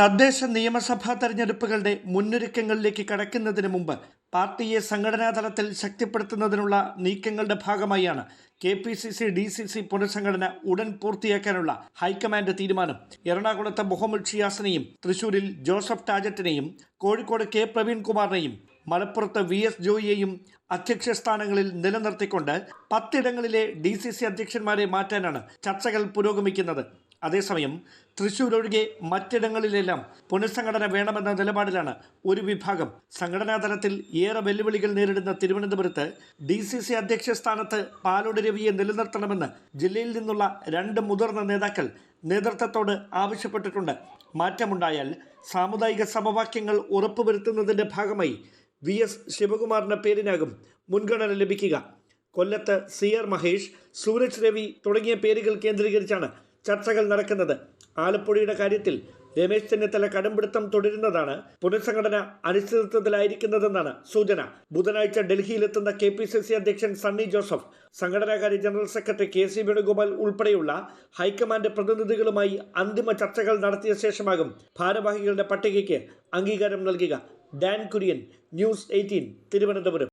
തദ്ദേശ നിയമസഭാ തെരഞ്ഞെടുപ്പുകളുടെ മുന്നൊരുക്കങ്ങളിലേക്ക് കടക്കുന്നതിന് മുമ്പ് പാർട്ടിയെ സംഘടനാ തലത്തിൽ ശക്തിപ്പെടുത്തുന്നതിനുള്ള നീക്കങ്ങളുടെ ഭാഗമായാണ് K P C C D C C പുനഃസംഘടന ഉടൻ പൂർത്തിയാക്കാനുള്ള ഹൈക്കമാൻഡ് തീരുമാനം. എറണാകുളത്തെ മുഹമ്മദ് ഷിയാസിനെയും തൃശൂരിൽ ജോസഫ് ടാജറ്റിനെയും കോഴിക്കോട് കെ പ്രവീൺകുമാറിനെയും മലപ്പുറത്ത് വി എസ് ജോയിയെയും അധ്യക്ഷ സ്ഥാനങ്ങളിൽ നിലനിർത്തിക്കൊണ്ട് പത്തിടങ്ങളിലെ ഡി സി സി അധ്യക്ഷന്മാരെ മാറ്റാനാണ് ചർച്ചകൾ പുരോഗമിക്കുന്നത്. അതേസമയം തൃശൂർ ഒഴികെ മറ്റിടങ്ങളിലെല്ലാം പുനഃസംഘടന വേണമെന്ന നിലപാടിലാണ് ഒരു വിഭാഗം. സംഘടനാ തലത്തിൽ ഏറെ വെല്ലുവിളികൾ നേരിടുന്ന തിരുവനന്തപുരത്ത് ഡി സി സി അധ്യക്ഷ സ്ഥാനത്ത് പാലോട് രവിയെ നിലനിർത്തണമെന്ന് ജില്ലയിൽ നിന്നുള്ള രണ്ട് മുതിർന്ന നേതാക്കൾ നേതൃത്വത്തോട് ആവശ്യപ്പെട്ടിട്ടുണ്ട്. മാറ്റമുണ്ടായാൽ സാമുദായിക സമവാക്യങ്ങൾ ഉറപ്പുവരുത്തുന്നതിന്റെ ഭാഗമായി വി എസ് ശിവകുമാറിന്റെ പേരിനാകും മുൻഗണന ലഭിക്കുക. കൊല്ലത്ത് സി ആർ മഹേഷ് സൂരജ് രവി തുടങ്ങിയ പേരുകൾ കേന്ദ്രീകരിച്ചാണ് ചർച്ചകൾ നടക്കുന്നത്. ആലപ്പുഴയുടെ കാര്യത്തിൽ രമേശ് ചെന്നിത്തല കടുംപിടുത്തം തുടരുന്നതാണ്. പുനഃസംഘടന അനിശ്ചിതത്വത്തിലായിരിക്കുന്നതെന്നാണ് സൂചന. ബുധനാഴ്ച ഡൽഹിയിലെത്തുന്ന കെ പി സി സി അധ്യക്ഷൻ Sunny Joseph സംഘടനാകാര്യ general secretary K C Venugopal ഉൾപ്പെടെയുള്ള ഹൈക്കമാൻഡ് പ്രതിനിധികളുമായി അന്തിമ ചർച്ചകൾ നടത്തിയ ശേഷമാകും ഭാരവാഹികളുടെ പട്ടികയ്ക്ക് അംഗീകാരം നൽകുക. Dan Kurian news eighteen Thiruvananthapuram.